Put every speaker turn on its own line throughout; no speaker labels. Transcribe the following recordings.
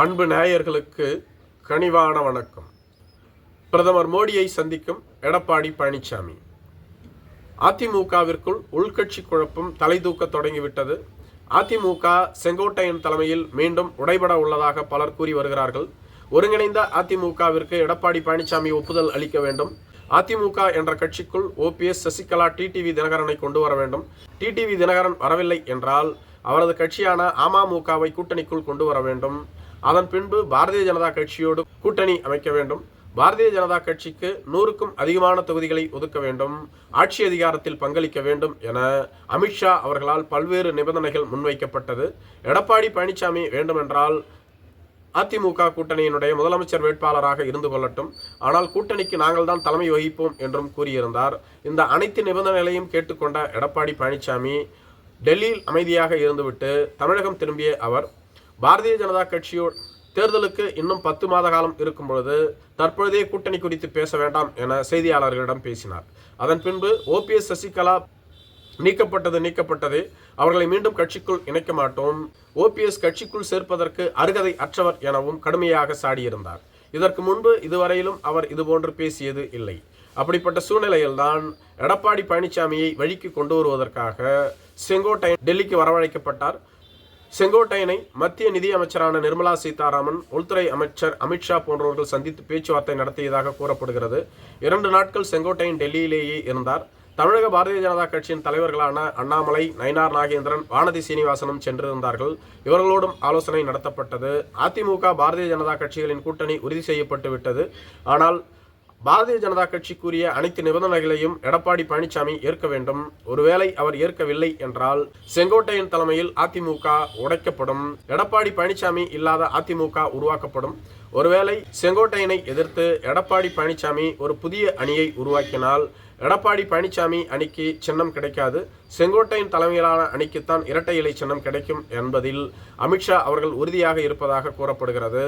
அன்பு நேயர்களுக்கு கனிவான வணக்கம். பிரதமர் மோடியை சந்திக்கும் எடப்பாடி பழனிசாமி அதிமுகவிற்குள் உள்கட்சி குழப்பம் தலை தூக்க தொடங்கிவிட்டது. அதிமுக செங்கோட்டையன் தலைமையில் மீண்டும் உடைபட உள்ளதாக பலர் கூறி வருகிறார்கள். ஒருங்கிணைந்த அதிமுகவிற்கு எடப்பாடி பழனிசாமி ஒப்புதல் அளிக்க வேண்டும். அதிமுக என்ற கட்சிக்குள் ஓபிஎஸ் சசிகலா டிடிவி தினகரனை கொண்டு வர வேண்டும். டிடிவி தினகரன் வரவில்லை என்றால் அவரது கட்சியான அமமுகவை கூட்டணிக்குள் கொண்டு வர வேண்டும். அதன் பின்பு பாரதிய ஜனதா கட்சியோடு கூட்டணி அமைக்க வேண்டும். பாரதிய ஜனதா கட்சிக்கு நூறுக்கும் அதிகமான தொகுதிகளை ஒதுக்க வேண்டும். ஆட்சி அதிகாரத்தில் பங்களிக்க வேண்டும் என அமித்ஷா அவர்களால் பல்வேறு நிபந்தனைகள் முன்வைக்கப்பட்டது. எடப்பாடி பழனிசாமி வேண்டுமென்றால் அதிமுக கூட்டணியினுடைய முதலமைச்சர் வேட்பாளராக இருந்து கொள்ளட்டும். ஆனால் கூட்டணிக்கு நாங்கள் தான் தலைமை வகிப்போம் என்றும் கூறியிருந்தார். இந்த அனைத்து நிபந்தனைகளையும் கேட்டுக்கொண்ட எடப்பாடி பழனிசாமி டெல்லியில் அமைதியாக இருந்துவிட்டு தமிழகம் திரும்பிய அவர் பாரதிய ஜனதா கட்சியோடு தேர்தலுக்கு இன்னும் பத்து மாத காலம் இருக்கும் பொழுது தற்பொழுதே கூட்டணி குறித்து பேச வேண்டாம் என செய்தியாளர்களிடம் பேசினார். அதன் பின்பு ஓபிஎஸ் சசிகலா நீக்கப்பட்டது நீக்கப்பட்டது. அவர்களை மீண்டும் கட்சிக்குள் இணைக்க மாட்டோம். ஓபிஎஸ் கட்சிக்குள் சேர்ப்பதற்கு அருகதை அற்றவர் எனவும் கடுமையாக சாடியிருந்தார். இதற்கு முன்பு இதுவரையிலும் அவர் இதுபோன்று பேசியது இல்லை. அப்படிப்பட்ட சூழ்நிலையில்தான் எடப்பாடி பழனிசாமியை வழிக்கு கொண்டு வருவதற்காக செங்கோட்டையன் டெல்லிக்கு வரவழைக்கப்பட்டார். செங்கோட்டையனை மத்திய நிதி அமைச்சரான நிர்மலா சீதாராமன் உள்துறை அமைச்சர் அமித்ஷா போன்றவர்கள் சந்தித்து பேச்சுவார்த்தை நடத்தியதாக கூறப்படுகிறது. இரண்டு நாட்கள் செங்கோட்டையன் டெல்லியிலேயே இருந்தார். தமிழக பாரதிய ஜனதா கட்சியின் தலைவர்களான அண்ணாமலை நயினார் நாகேந்திரன் வானதி சீனிவாசனும் சென்றிருந்தார்கள். இவர்களோடும் ஆலோசனை நடத்தப்பட்டது. அதிமுக பாரதிய ஜனதா கட்சிகளின் கூட்டணி உறுதி செய்யப்பட்டு விட்டது ஆனால் பாரதிய ஜனதா கட்சிக்குரிய அனைத்து நிபந்தனைகளையும் எடப்பாடி பழனிசாமி ஏற்க வேண்டும். ஒருவேளை அவர் ஏற்கவில்லை என்றால் செங்கோட்டையன் தலைமையில் அதிமுக உடைக்கப்படும். எடப்பாடி பழனிசாமி இல்லாத அதிமுக உருவாக்கப்படும். ஒருவேளை செங்கோட்டையனை எதிர்த்து எடப்பாடி பழனிசாமி ஒரு புதிய அணியை உருவாக்கினால் எடப்பாடி பழனிசாமி அணிக்கு சின்னம் கிடைக்காது. செங்கோட்டையின் தலைமையிலான அணிக்குத்தான் இரட்டை இலை சின்னம் கிடைக்கும் என்பதில் அமித்ஷா அவர்கள் உறுதியாக இருப்பதாக கூறப்படுகிறது.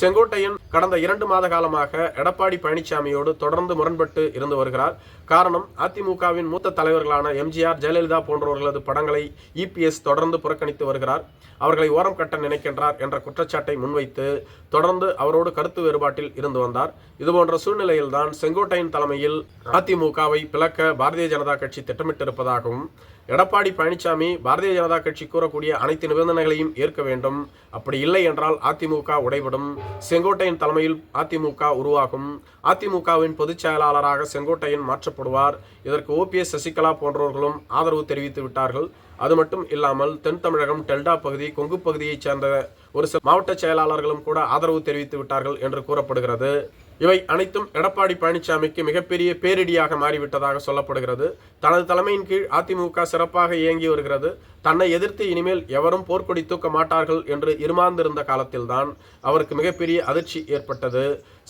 செங்கோட்டையன் கடந்த இரண்டு மாத காலமாக எடப்பாடி பழனிசாமியோடு தொடர்ந்து முரண்பட்டு இருந்து வருகிறார். காரணம் அதிமுகவின் மூத்த தலைவர்களான எம்ஜிஆர் ஜெயலலிதா போன்றவர்களது படங்களை இபிஎஸ் தொடர்ந்து புறக்கணித்து வருகிறார். அவர்களை ஓரம் கட்ட நினைக்கின்றார் என்ற குற்றச்சாட்டை முன்வைத்து தொடர்ந்து அவரோடு கருத்து வேறுபாட்டில் இருந்து வந்தார். இதுபோன்ற சூழ்நிலையில்தான் செங்கோட்டையின் தலைமையில் அதிமுகவை பிளக்க பாரதிய ஜனதா கட்சி திட்டமிட்டிருப்பதாகவும் எடப்பாடி பழனிசாமி பாரதிய ஜனதா கட்சி கூறக்கூடிய அனைத்து நிபந்தனைகளையும் ஏற்க வேண்டும். அப்படி இல்லை என்றால் அதிமுக உடைபடும். செங்கோட்டையின் தலைமையில் அதிமுக உருவாகும். அதிமுகவின் பொதுச் செயலாளராக செங்கோட்டையன் மாற்றப்படுவார். இதற்கு ஓபிஎஸ் சசிகலா போன்றவர்களும் ஆதரவு தெரிவித்து விட்டார்கள். அது மட்டும் இல்லாமல் தென் தமிழகம் டெல்டா பகுதி கொங்கு பகுதியைச் சேர்ந்த ஒரு சில மாவட்ட செயலாளர்களும் கூட ஆதரவு தெரிவித்து விட்டார்கள் என்று கூறப்படுகிறது. இவை அனைத்தும் எடப்பாடி பழனிசாமிக்கு மிகப்பெரிய பேரிடியாக மாறிவிட்டதாக சொல்லப்படுகிறது. தனது தலைமையின் கீழ் அதிமுக சிறப்பாக இயங்கி வருகிறது. தன்னை எதிர்த்து இனிமேல் எவரும் போர்க்கொடி தூக்க மாட்டார்கள் என்று இருமாந்திருந்த காலத்தில்தான் அவருக்கு மிகப்பெரிய அதிர்ச்சி ஏற்பட்டது.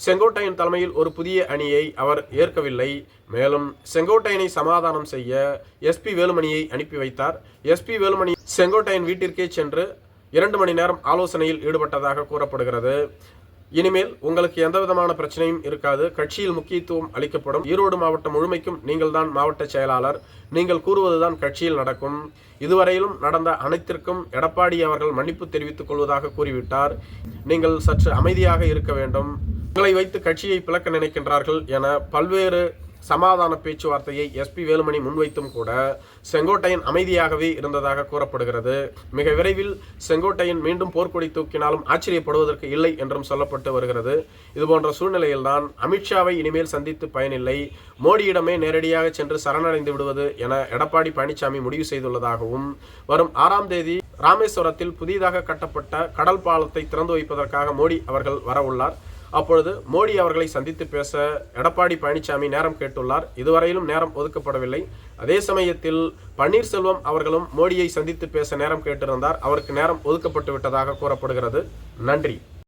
செங்கோட்டையன் தலைமையில் ஒரு புதிய அணியை அவர் ஏற்கவில்லை. மேலும் செங்கோட்டையனை சமாதானம் செய்ய எஸ்பி வேலுமணியை அனுப்பி வைத்தார். எஸ்பி வேலுமணி செங்கோட்டையன் வீட்டிற்கே சென்று இரண்டு மணி நேரம் ஆலோசனையில் ஈடுபட்டதாக கூறப்படுகிறது. இனிமேல் உங்களுக்கு எந்த விதமான பிரச்சனையும் இருக்காது. கட்சியில் முக்கியத்துவம் அளிக்கப்படும். ஈரோடு மாவட்டம் முழுமைக்கும் நீங்கள் தான் மாவட்ட செயலாளர். நீங்கள் கூறுவதுதான் கட்சியில் நடக்கும். இதுவரையிலும் நடந்த அனைத்திற்கும் எடப்பாடி அவர்கள் மன்னிப்பு தெரிவித்துக் கொள்வதாக கூறிவிட்டார். நீங்கள் சற்று அமைதியாக இருக்க வேண்டும். உங்களை வைத்து கட்சியை பிளக்க நினைக்கின்றார்கள் என பல்வேறு சமாதான பேச்சுவார்த்தையை எஸ்பி வேலுமணி முன்வைத்தும் கூட செங்கோட்டையன் அமைதியாகவே இருந்ததாக கூறப்படுகிறது. மிக விரைவில் செங்கோட்டையன் மீண்டும் போர்க்கொடி தூக்கினாலும் ஆச்சரியப்படுவதற்கு இல்லை என்றும் சொல்லப்பட்டு வருகிறது. இதுபோன்ற சூழ்நிலையில்தான் அமித்ஷாவை இனிமேல் சந்தித்து பயனில்லை. மோடியிடமே நேரடியாக சென்று சரணடைந்து விடுவது என எடப்பாடி பழனிசாமி முடிவு செய்துள்ளதாகவும் வரும் ஆறாம் தேதி ராமேஸ்வரத்தில் புதிதாக கட்டப்பட்ட கடல் பாலத்தை திறந்து வைப்பதற்காக மோடி அவர்கள் வரவுள்ளார். அப்பொழுது மோடி அவர்களை சந்தித்து பேச எடப்பாடி பழனிசாமி நேரம் கேட்டுள்ளார். இதுவரையிலும் நேரம் ஒதுக்கப்படவில்லை. அதே சமயத்தில் பன்னீர்செல்வம் அவர்களும் மோடியை சந்தித்து பேச நேரம் கேட்டிருந்தார். அவருக்கு நேரம் ஒதுக்கப்பட்டு விட்டதாக கூறப்படுகிறது. நன்றி.